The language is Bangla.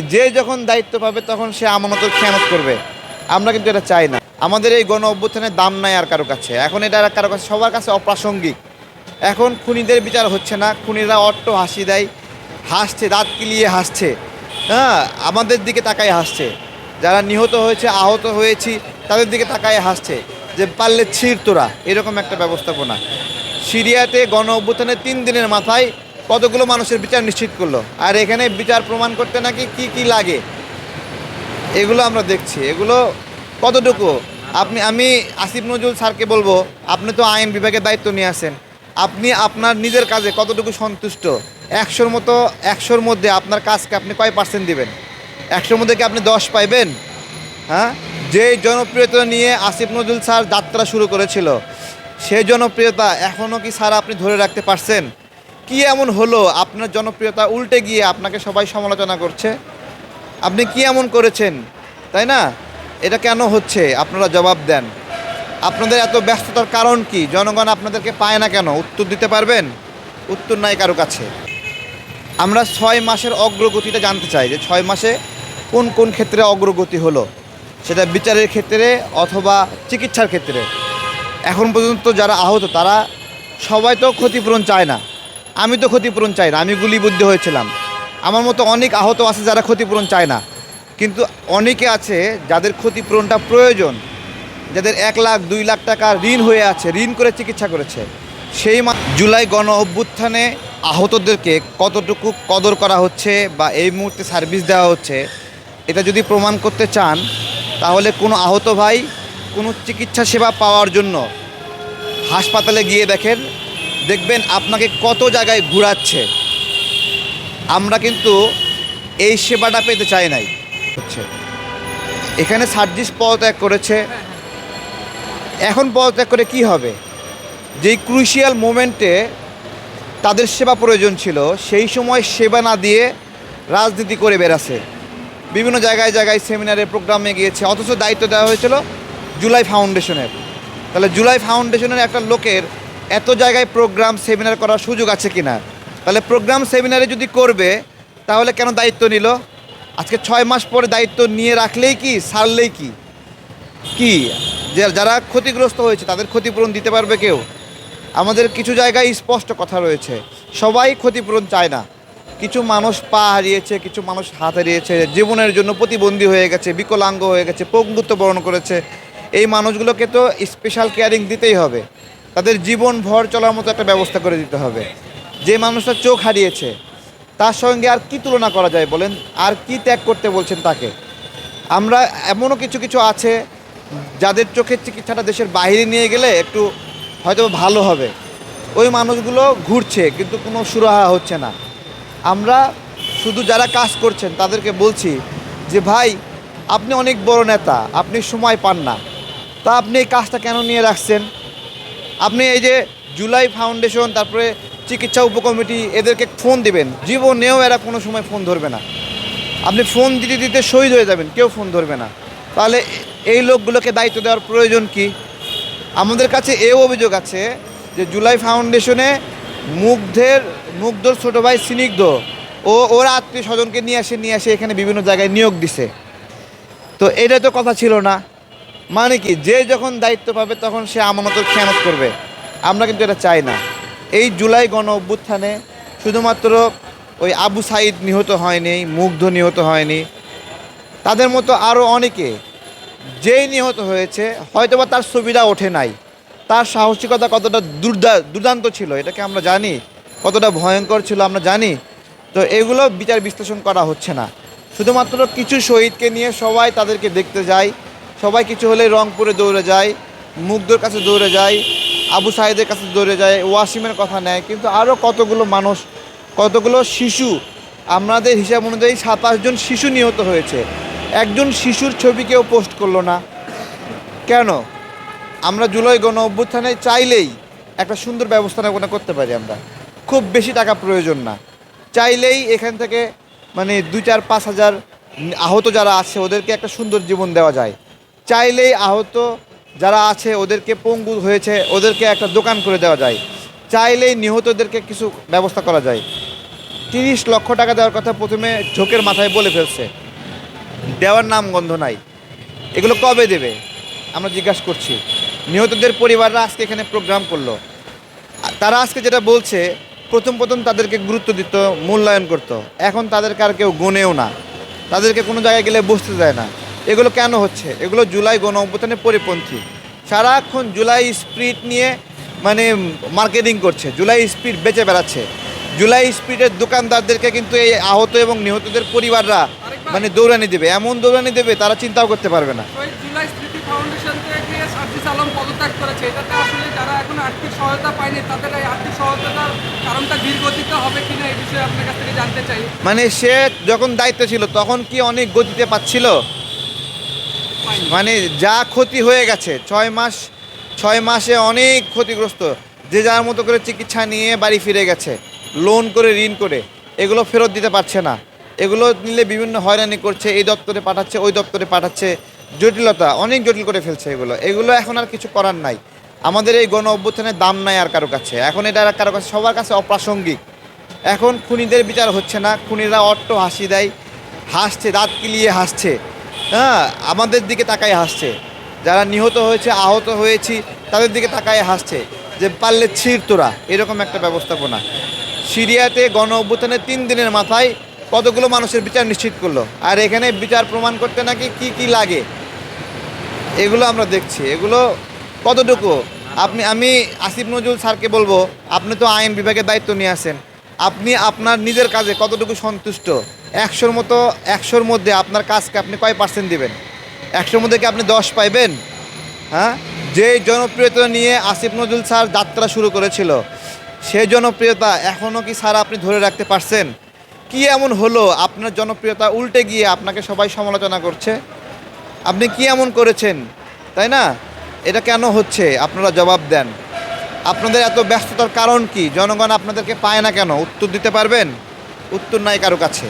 যে যখন দায়িত্ব পাবে তখন সে আমানতের খেয়ানত করবে। আমরা কিন্তু এটা চাই না। আমাদের এই গণ অভ্যুত্থানের দাম নাই আর কারও কাছে। এখন এটা আর কারও কাছে সবার কাছে অপ্রাসঙ্গিক। এখন খুনিদের বিচার হচ্ছে না। খুনিরা অট্ট হাসি দেয়। হাসছে, দাঁত কিলিয়ে হাসছে। হ্যাঁ আমাদের দিকে তাকায় হাসছে। যারা নিহত হয়েছে, আহত হয়েছি, তাদের দিকে তাকায় হাসছে। যে পারলে ছিঁড় তোরা। এরকম একটা ব্যবস্থাপনা। সিরিয়াতে গণ অভ্যুত্থানের তিন দিনের মাথায় কতগুলো মানুষের বিচার নিশ্চিত করল? আর এখানে বিচার প্রমাণ করতে নাকি কি কি লাগে? এগুলো আমরা দেখছি। এগুলো কতটুকু? আপনি, আমি আসিফ নজরুল স্যারকে বলব, আপনি তো আইন বিভাগের দায়িত্ব নিয়ে আসেন আপনি আপনার নিজের কাজে কতটুকু সন্তুষ্ট? একশোর মতো, একশোর মধ্যে আপনার কাজকে আপনি কয় পার্সেন্ট দিবেন? একশোর মধ্যে কি আপনি দশ পাইবেন? হ্যাঁ? যে জনপ্রিয়তা নিয়ে আসিফ নজরুল স্যার যাত্রা শুরু করেছিল, সেই জনপ্রিয়তা এখনও কি স্যার আপনি ধরে রাখতে পারছেন? কি এমন হলো? আপনার জনপ্রিয়তা উল্টে গিয়ে আপনাকে সবাই সমালোচনা করছে। আপনি কি এমন করেছেন? তাই না? এটা কেন হচ্ছে? আপনারা জবাব দেন। আপনাদের এত ব্যস্ততার কারণ কি? জনগণ আপনাদেরকে পায় না কেন? উত্তর দিতে পারবেন? উত্তর নাই কারও কাছে। আমরা ছয় মাসের অগ্রগতিটা জানতে চাই যে ছয় মাসে কোন কোন ক্ষেত্রে অগ্রগতি হলো? সেটা বিচারের ক্ষেত্রে অথবা চিকিৎসার ক্ষেত্রে। এখন পর্যন্ত যারা আহত, তারা সবাই তো ক্ষতিপূরণ চায় না। আমি তো ক্ষতিপূরণ চাই না, আমি গুলিবদ্ধ হয়েছিলাম। আমার মতো অনেক আহত আছে যারা ক্ষতিপূরণ চায় না। কিন্তু অনেকে আছে যাদের ক্ষতিপূরণটা প্রয়োজন, যাদের এক লাখ, দুই লাখ টাকা ঋণ হয়ে আছে, ঋণ করে চিকিৎসা করেছে। সেই জুলাই গণ অভ্যুত্থানে আহতদেরকে কতটুকু কদর করা হচ্ছে বা এই মুহূর্তে সার্ভিস দেওয়া হচ্ছে, এটা যদি প্রমাণ করতে চান, তাহলে কোনো আহত ভাই কোনো চিকিৎসা সেবা পাওয়ার জন্য হাসপাতালে গিয়ে দেখেন দেখবেন আপনাকে কত জায়গায় ঘুরাচ্ছে। আমরা কিন্তু এই সেবাটা পেতে চাই নাই। হচ্ছে। এখানে সার্জিস পদত্যাগ করেছে। এখন পদত্যাগ করে কি হবে? যেই ক্রুশিয়াল মোমেন্টে তাদের সেবা প্রয়োজন ছিল, সেই সময় সেবা না দিয়ে রাজনীতি করে বেড়াছে বিভিন্ন জায়গায় জায়গায় সেমিনারে প্রোগ্রামে গিয়েছে, অথচ দায়িত্ব দেওয়া হয়েছিল জুলাই ফাউন্ডেশনের তাহলে জুলাই ফাউন্ডেশনের একটা লোকের এত জায়গায় প্রোগ্রাম সেমিনার করার সুযোগ আছে কিনা? তাহলে প্রোগ্রাম সেমিনারে যদি করবে, তাহলে কেন দায়িত্ব নিল? আজকে ছয় মাস পরে দায়িত্ব নিয়ে রাখলেই কি, সারলেই কি? কি? যারা ক্ষতিগ্রস্ত হয়েছে, তাদের ক্ষতিপূরণ দিতে পারবে কেউ? আমাদের কিছু জায়গায় স্পষ্ট কথা রয়েছে, সবাই ক্ষতিপূরণ চায় না। কিছু মানুষ পা হারিয়েছে, কিছু মানুষ হাত হারিয়েছে, জীবনের জন্য প্রতিবন্ধী হয়ে গেছে, বিকলাঙ্গ হয়ে গেছে, পঙ্গুত্ব বরণ করেছে। এই মানুষগুলোকে তো স্পেশাল কেয়ারিং দিতেই হবে। তাদের জীবন ভর চলার মতো একটা ব্যবস্থা করে দিতে হবে। যে মানুষটা চোখ হারিয়েছে, তার সঙ্গে আর কি তুলনা করা যায় বলেন? আর কি ত্যাগ করতে বলছেন তাকে? আমরা এমনও কিছু কিছু আছে যাদের চোখের চিকিৎসাটা দেশের বাইরে নিয়ে গেলে একটু হয়তো ভালো হবে। ওই মানুষগুলো ঘুরছে, কিন্তু কোনো সুরাহা হচ্ছে না। আমরা শুধু যারা কাজ করছেন তাদেরকে বলছি যে, ভাই, আপনি অনেক বড় নেতা, আপনি সময় পান না। তা আপনি এই কাজটা কেন নিয়ে রাখছেন? আপনি এই যে জুলাই ফাউন্ডেশন, তারপরে চিকিৎসা উপকমিটি এদেরকে ফোন দিবেন। জীবনেও এরা কোনো সময় ফোন ধরবে না। আপনি ফোন দিতে দিতে শহীদ হয়ে যাবেন, কেউ ফোন ধরবে না। তাহলে এই লোকগুলোকে দায়িত্ব দেওয়ার প্রয়োজন কি? আমাদের কাছে এও অভিযোগ আছে যে জুলাই ফাউন্ডেশনে মুগ্ধের, মুগ্ধর ছোটো ভাই স্নিগ্ধ, ও ওর আত্মীয় স্বজনকে নিয়ে আসে নিয়ে আসে, এখানে বিভিন্ন জায়গায় নিয়োগ দিছে। তো এটা তো কথা ছিল না। মানে কি, যে যখন দায়িত্ব পাবে তখন সে আমানতের খেয়ানত করবে। আমরা কিন্তু এটা চাই না। এই জুলাই গণ অভ্যুত্থানে শুধুমাত্র ওই আবু সাইদ নিহত হয়নি, মুগ্ধ নিহত হয়নি। তাদের মতো আরও অনেকে, যেই নিহত হয়েছে, হয়তোবা তার সুবিধা ওঠে নাই। তার সাহসিকতা কতটা দুর্দা, দুর্দান্ত ছিল, এটাকে আমরা জানি। কতটা ভয়ঙ্কর ছিল, আমরা জানি। তো এগুলো বিচার বিশ্লেষণ করা হচ্ছে না। শুধুমাত্র কিছু শহীদকে নিয়ে সবাই তাদেরকে দেখতে যায়। সবাই কিছু হলে রংপুরে দৌড়ে যায়, মুগ্ধর কাছে দৌড়ে যায়, আবু সাহেদের কাছে দৌড়ে যায়, ওয়াসিমের কথা নেয়। কিন্তু আরও কতগুলো মানুষ, কতগুলো শিশু, আমাদের হিসাব অনুযায়ী সাতাশ জন শিশু নিহত হয়েছে। একজন শিশুর ছবি কেউ পোস্ট করল না। কেন? আমরা জুলাই গণ অভ্যুত্থানে চাইলেই একটা সুন্দর ব্যবস্থাপনা করতে পারি আমরা। খুব বেশি টাকা প্রয়োজন না। চাইলেই এখান থেকে মানে দুই চার পাঁচ হাজার আহত যারা আছে, ওদেরকে একটা সুন্দর জীবন দেওয়া যায়। চাইলেই আহত যারা আছে, ওদেরকে পঙ্গু হয়েছে, ওদেরকে একটা দোকান করে দেওয়া যায়। চাইলেই নিহতদেরকে কিছু ব্যবস্থা করা যায়। তিরিশ লক্ষ টাকা দেওয়ার কথা প্রথমে ঝোঁকের মাথায় বলে ফেলছে। দেওয়ার নাম গন্ধ নাই। এগুলো কবে দেবে? আমরা জিজ্ঞাসা করছি। নিহতদের পরিবাররা আজকে এখানে প্রোগ্রাম করল। তারা আজকে যেটা বলছে, প্রথম প্রথম তাদেরকে গুরুত্ব দিত, মূল্যায়ন করত। এখন তাদেরকে আর কেউ গুনেও না। তাদেরকে কোনো জায়গায় গেলে বসতে দেয় না। এগুলো কেন হচ্ছে? এগুলো জুলাই গণ অভ্যুত্থানের পরিপন্থী। সারাক্ষণ জুলাই স্পিরিট নিয়ে মানে মার্কেটিং করছে। জুলাই স্পিরিট বেচে বেড়াচ্ছে। জুলাই স্পিরিটের দোকানদারদেরকে কিন্তু এই আহত এবং নিহতদের পরিবাররা মানে দৌড়ানি দেবে। এমন দৌড়ানি দেবে তারা চিন্তাও করতে পারবে না। মানে সে যখন দায়িত্ব ছিল তখন কি অনেক গতিতে পাচ্ছিল। মানে যা ক্ষতি হয়ে গেছে, ছয় মাস, ছয় মাসে অনেক ক্ষতিগ্রস্ত। যে যার মতো করে চিকিৎসা নিয়ে বাড়ি ফিরে গেছে লোন করে, ঋণ করে, এগুলো ফেরত দিতে পারছে না। এগুলো নিলে বিভিন্ন হয়রানি করছে, এই দপ্তরে পাঠাচ্ছে, ওই দপ্তরে পাঠাচ্ছে, জটিলতা, অনেক জটিল করে ফেলছে এগুলো। এগুলো এখন আর কিছু করার নাই। আমাদের এই গণ অভ্যুত্থানের দাম নাই আর কারও কাছে। এখন এটা আর কারও কাছে, সবার কাছে অপ্রাসঙ্গিক। এখন খুনিদের বিচার হচ্ছে না, খুনিরা অট্ট হাসি দেয়, হাসছে, দাঁত কিলিয়ে হাসছে। হ্যাঁ আমাদের দিকে তাকায় হাসছে। যারা নিহত হয়েছে, আহত হয়েছি, তাদের দিকে তাকায় হাসছে যে পারলে ছিঁড় তোরা, এরকম একটা ব্যবস্থাপনা। সিরিয়াতে গণ অভ্যুত্থানের তিন দিনের মাথায় কতগুলো মানুষের বিচার নিশ্চিত করল? আর এখানে বিচার প্রমাণ করতে নাকি কি কি লাগে? এগুলো আমরা দেখছি। এগুলো কতটুকু? আপনি, আমি আসিফ নজরুল স্যারকে বলব, আপনি তো আইন বিভাগের দায়িত্ব নিয়ে আসেন আপনি আপনার নিজের কাজে কতটুকু সন্তুষ্ট? একশোর মতো, একশোর মধ্যে আপনার কাজকে আপনি কয় পার্সেন্ট দেবেন? একশোর মধ্যে কি আপনি দশ পাইবেন? হ্যাঁ? যে জনপ্রিয়তা নিয়ে আসিফ নজরুল স্যার যাত্রা শুরু করেছিল সেই জনপ্রিয়তা এখনও কি স্যার আপনি ধরে রাখতে পারছেন? কি এমন হলো? আপনার জনপ্রিয়তা উল্টে গিয়ে আপনাকে সবাই সমালোচনা করছে? আপনি কি এমন করেছেন? তাই না? এটা কেন হচ্ছে? আপনারা জবাব দেন। আপনাদের এত ব্যস্ততার কারণ কি? জনগণ আপনাদেরকে পায় না কেন? উত্তর দিতে পারবেন? উত্তর নাই কারও কাছে।